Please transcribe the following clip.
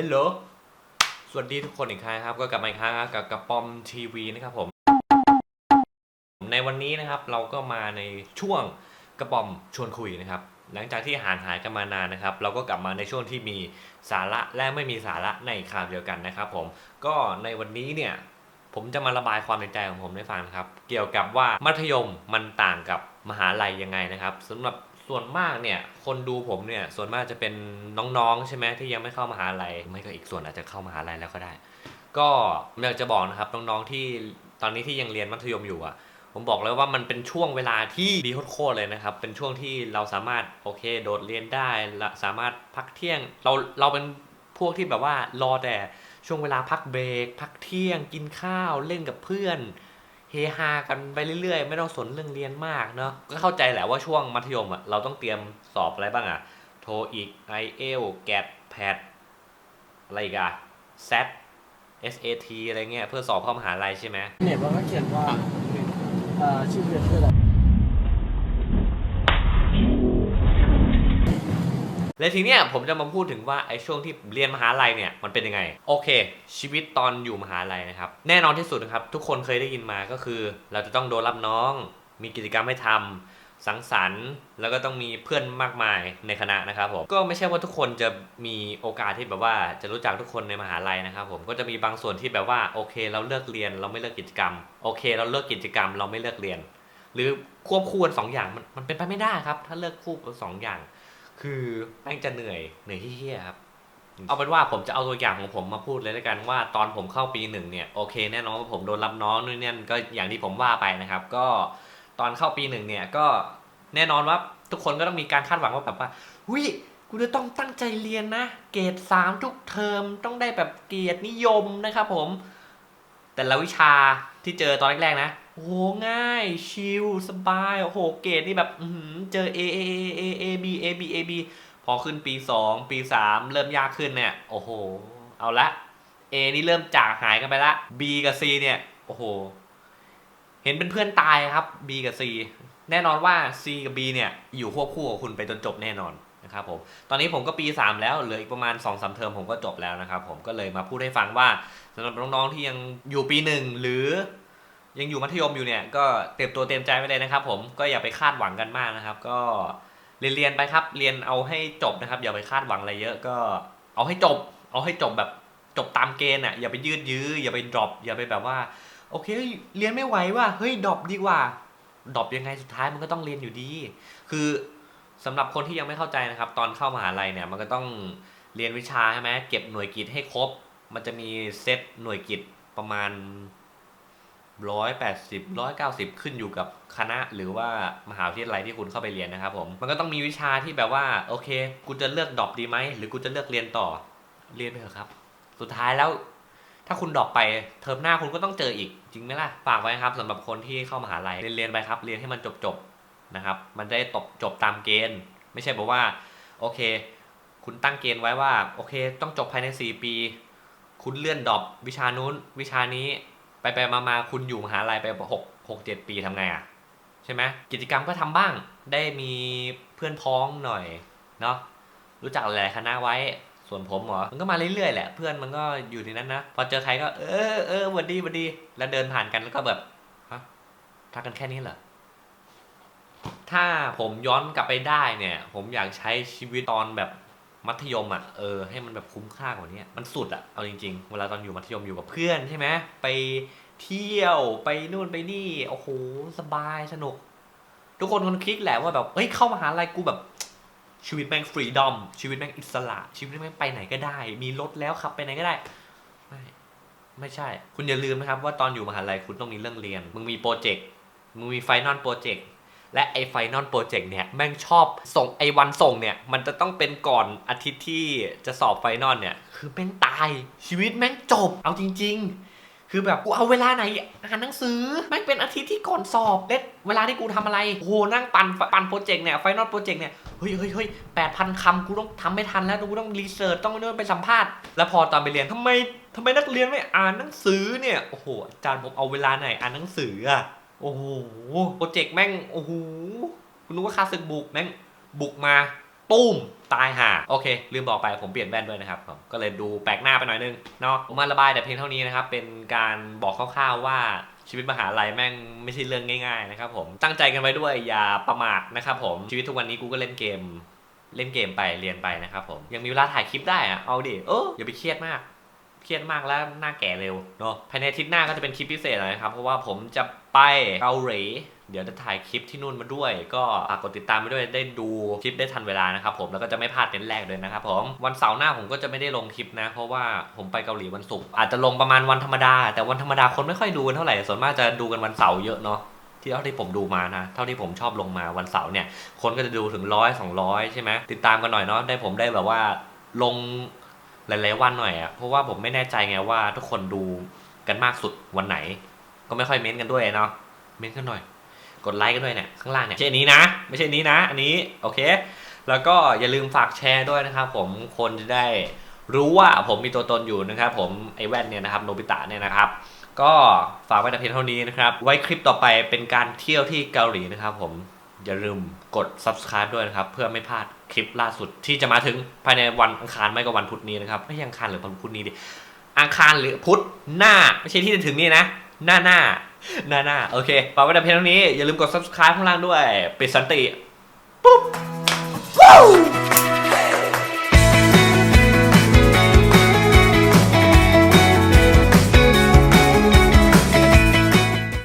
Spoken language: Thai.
ฮลโหล สวัสดีทุกคนอีกครั้งครับ ก็กลับมาอีกครั้งกับกระป๋อมทีวีนะครับผม ในวันนี้นะครับเราก็มาในช่วงกระป๋อมชวนคุยนะครับ หลังจากที่ห่างหายกันมานานนะครับ เราก็กลับมาในช่วงที่มีสาระและไม่มีสาระในคราวเดียวกันนะครับผม ก็ในวันนี้เนี่ยผมจะมาระบายความในใจของผมให้ฟังนะครับ เกี่ยวกับว่ามัธยมมันต่างกับมหาลัยยังไงนะครับสำหรับ ส่วนมากเนี่ย คนดูผมเนี่ย ส่วนมากจะเป็นน้องๆ ใช่ไหมที่ยังไม่เข้ามหาลัยไม่ก็อีกส่วนอาจจะเข้ามหาลัยแล้วก็ได้ ก็อยากจะบอกนะครับน้องๆที่ตอนนี้ที่ยังเรียนมัธยมอยู่อะ ผมบอกเลยว่ามันเป็นช่วงเวลาที่ดีโคตรเลยนะครับ เป็นช่วงที่เราสามารถโอเค โดดเรียนได้และสามารถพักเที่ยง เราเราเป็นพวกที่แบบว่ารอแต่ช่วงเวลาพักเบรกพักเที่ยง กินข้าวเล่นกับเพื่อน ฮฮากันไปเรื่อยๆ ไม่ต้องสนเรื่องเรียนมากเนาะก็เข้าใจแหละว่าช่วงมัธยมอะเราต้องเตรียมสอบอะไรบ้างอะโทอีกไอเอลแกดแพดอะไรอีกอะแซด SAT อะไรเงี้ยเพื่อสอบเข้ามหาลัยใช่ไหมเนี่ยมันก็เขียนว่าเออชื่อเรียนคืออะไร และทีเนี้ยผมจะมาพูดถึงว่าไอ้ช่วงที่เรียนมหาลัยเนี่ยมันเป็นยังไง โอเค ชีวิตตอนอยู่มหาลัยนะครับ แน่นอนที่สุดนะครับ ทุกคนเคยได้ยินมาก็คือ เราจะต้องโดนรับน้อง มีกิจกรรมให้ทำสังสรรค์แล้วก็ต้องมีเพื่อนมากมายในคณะนะครับผมก็ไม่ใช่ว่าทุกคนจะมีโอกาสที่แบบว่าจะรู้จักทุกคนในมหาลัยนะครับผมก็จะมีบางส่วนที่แบบว่าโอเค เราเลิกเรียนเราไม่เลิกกิจกรรม โอเค เราเลิกกิจกรรม เราไม่เลิกเรียน หรือควบคู่กันสองอย่างมันมันเป็นไปไม่ได้ครับ ถ้าเลิกคู่กันสองอย่าง คือแม่งจะเหนื่อยเหนื่อยเฮี้ยๆครับเอาเป็นว่าผมจะเอาตัวอย่างของผมมาพูดเลยแล้วกันว่าตอนผมเข้าปีหนึ่งเนี่ยโอเคแน่นอนว่าผมโดนรับน้องนู่นนี่นั่นก็อย่างที่ผมว่าไปนะครับ ก็ตอนเข้าปีหนึ่งเนี่ยก็แน่นอนว่าทุกคนก็ต้องมีการคาดหวังว่าแบบว่าวิกูจะต้องตั้งใจเรียนนะ เกรดสามทุกเทอมต้องได้แบบเกียรตินิยมนะครับผม แต่ละวิชาที่เจอตอนแรกๆนะ โอ้โหง่ายชิลสบายโอ้โหเกรดนี่แบบอื้อหือเจอ A A A A A B A B A B พอขึ้นปี 2 ปี 3 เริ่มยากขึ้นเนี่ย โอ้โห เอาละ A นี่เริ่มจากหายกันไปละ B กับ C เนี่ย โอ้โห เห็นเป็นเพื่อนตายครับ B กับ C แน่นอนว่า C กับ B เนี่ย อยู่ควบคู่กับคุณไปจนจบแน่นอนนะครับผม ตอนนี้ผมก็ปี 3 แล้ว เหลืออีกประมาณ2-3สามเทอมผมก็จบแล้วนะครับผมก็เลยมาพูดให้ฟังว่าสำหรับน้องๆที่ยังอยู่ปีหนึ่งหรือ ยังอยู่มัธยมอยู่เนี่ยก็เตรียมตัวเตรียมใจไว้เลยนะครับ ผมก็อย่าไปคาดหวังกันมากนะครับ ก็เรียนเรียนไปครับ เรียนเอาให้จบนะครับ อย่าไปคาดหวังอะไรเยอะก็ เอาให้จบ เอาให้จบแบบจบตามเกณฑ์อะอย่าไปยืดยื้ออย่าไปดรอปอย่าไปแบบว่า โอเค เรียนไม่ไหวว่ะเฮ้ยดรอปดีกว่าดรอปยังไงสุดท้ายมันก็ต้องเรียนอยู่ดี คือสำหรับคนที่ยังไม่เข้าใจนะครับ ตอนเข้ามหาลัยเนี่ยมันก็ต้องเรียนวิชาใช่ไหมเก็บหน่วยกิตให้ครบ มันจะมีเซตหน่วยกิตประมาณ ร้อยแปดสิบร้อยเก้าสิบขึ้นอยู่กับคณะหรือว่ามหาวิทยาลัยที่คุณเข้าไปเรียนนะครับผมมันก็ต้องมีวิชาที่แบบว่าโอเคกูจะเลือกดรอปดีไหมหรือกูจะเลือกเรียนต่อเรียนไปเถอะครับ สุดท้ายแล้ว ถ้าคุณดรอปไปเทอมหน้าคุณก็ต้องเจออีกจริงไหมล่ะฝากไว้ครับสำหรับคนที่เข้ามหาลัยเรียนเรียนไปครับ เรียนให้มันจบจบนะครับ มันจะได้ตบจบตามเกณฑ์ ไม่ใช่บอกว่าโอเค คุณตั้งเกณฑ์ไว้ว่าโอเค ต้องจบภายใน 4 ปี คุณเลื่อนดรอปวิชานู้นวิชานี้ ไปไปมามาคุณอยู่มหาลัยไปหกหกเจ็ดปีทำไงอะใช่ไหมกิจกรรมก็ทำบ้าง ได้มีเพื่อนพ้องหน่อยเนาะรู้จักหลายๆคณะไว้ ส่วนผมเหรอมันก็มาเรื่อยๆแหละ เพื่อนมันก็อยู่ในนั้นนะพอเจอใครก็เออเออวันดีวันดี แล้วเดินผ่านกันแล้วก็แบบฮะทักกันแค่นี้เหรอถ้าผมย้อนกลับไปได้เนี่ย ผมอยากใช้ชีวิตตอนแบบ มัธยมอะเออให้มันแบบคุ้มค่ากว่านี้มันสุดอะเอาจริงๆ เวลาตอนอยู่มัธยมอยู่กับเพื่อนใช่ไหมไปเที่ยวไปนู่นไปนี่โอ้โหสบายสนุก ทุกคนคนคิดแหละว่าแบบเฮ้ยเข้ามหาลัยกูแบบชีวิตแม่งฟรีดอมชีวิตแม่งอิสระ ชีวิตแม่งไปไหนก็ได้ มีรถแล้วขับไปไหนก็ได้ ไม่ไม่ใช่ คุณอย่าลืมนะครับว่าตอนอยู่มหาลัยคุณต้องมีเรื่องเรียน มึงมีโปรเจกต์มึงมีไฟนอลโปรเจกต์ และไอ้ไฟนอลโปรเจกต์เนี่ยแม่งชอบส่งไอ้วันส่งเนี่ย มันจะต้องเป็นก่อนอาทิตย์ที่จะสอบไฟนอลเนี่ย คือแม่งตายชีวิตแม่งจบเอาจริง ๆ คือแบบกูเอาเวลาไหนอ่านหนังสือแม่งเป็นอาทิตย์ที่ก่อนสอบเล็ดเวลาที่กูทำอะไรโอ้โหนั่งปั่นปั่นโปรเจกต์เนี่ยไฟนอลโปรเจกต์เนี่ยเฮ้ยเฮ้ยเฮ้ยแปดพันคำกูต้องทำไม่ทันแล้วกูต้องรีเสิร์ชต้องนู่นไปสัมภาษณ์แล้วพอตอนไปเรียนทำไมทำไมนักเรียนไม่อ่านหนังสือเนี่ยโอ้โหอาจารย์ผมเอาเวลาไหนอ่านหนังสืออะ โอ้โหโปรเจกต์แม่งโอ้โหคุณนึกว่าค่าศึกบุกแม่งบุกมาตุ้มตายห่าโอเค ลืมบอกไปผมเปลี่ยนแว่นด้วยนะครับผมก็เลยดูแปลกหน้าไปหน่อยนึงเนาะผมมาระบายแต่เพียงเท่านี้นะครับ เป็นการบอกคร่าวๆว่าชีวิตมหาลัยแม่งไม่ใช่เรื่องง่ายๆนะครับผมตั้งใจกันไว้ด้วยอย่าประมาทนะครับผมชีวิตทุกวันนี้กูก็เล่นเกม เล่นเกมไปเรียนไปนะครับผมยังมีเวลาถ่ายคลิปได้อะเอาดิเอออย่าไปเครียดมาก เครียดมากแล้วหน้าแก่เร็วเนาะภายในอาทิตย์หน้าก็จะเป็นคลิปพิเศษนะครับเพราะว่าผมจะ ไปเกาหลีเดี๋ยวจะถ่ายคลิปที่นู่นมาด้วย ก็ฝากกดติดตามไปด้วยได้ดูคลิปได้ทันเวลานะครับผมแล้วก็จะไม่พลาดเน้นแรกเลยนะครับผมวันเสาร์หน้าผมก็จะไม่ได้ลงคลิปนะ เพราะว่าผมไปเกาหลีวันศุกร์อาจจะลงประมาณวันธรรมดา แต่วันธรรมดาคนไม่ค่อยดูกันเท่าไหร่ส่วนมากจะดูกันวันเสาร์เยอะเนาะที่เท่าที่ผมดูมานะ เท่าที่ผมชอบลงมาวันเสาร์เนี่ย คนก็จะดูถึงร้อยสองร้อยใช่ไหมติดตามกันหน่อยเนาะได้ผมได้แบบว่าลงหลายๆวันหน่อยอะเพราะว่าผมไม่แน่ใจไงว่าทุกคนดูกันมากสุดวันไหน ก็ไม่ค่อยเม้นกันด้วยเนาะเม้นกันหน่อย กดไลค์กันด้วยเนี่ยข้างล่างเนี่ยไม่ใช่อันนี้นะ ไม่ใช่อันนี้นะ อันนี้โอเค แล้วก็อย่าลืมฝากแชร์ด้วยนะครับ ผมคนจะได้รู้ว่าผมมีตัวตนอยู่นะครับ ผมไอแว่นเนี่ยนะครับโนบิตะเนี่ยนะครับก็ฝากไว้แต่เพียงเท่านี้นะครับ ไว้คลิปต่อไปเป็นการเที่ยวที่เกาหลีนะครับ ผมอย่าลืมกด subscribe ด้วยนะครับ เพื่อไม่พลาดคลิปล่าสุดที่จะมาถึงภายในวันอังคารไม่ก็วันพุธนี้นะครับ ไม่ใช่อังคารหรือวันพุธนี้ดิอังคารหรือพุธหน้า ไม่ใช่ที่จะถึงนี่นะ หน้าหน้าหน้าหน้าโอเคฝากไว้แต่เพียงเท่านี้ อย่าลืมกด subscribe ข้างล่างด้วย ปิดสันติ ปุ๊บ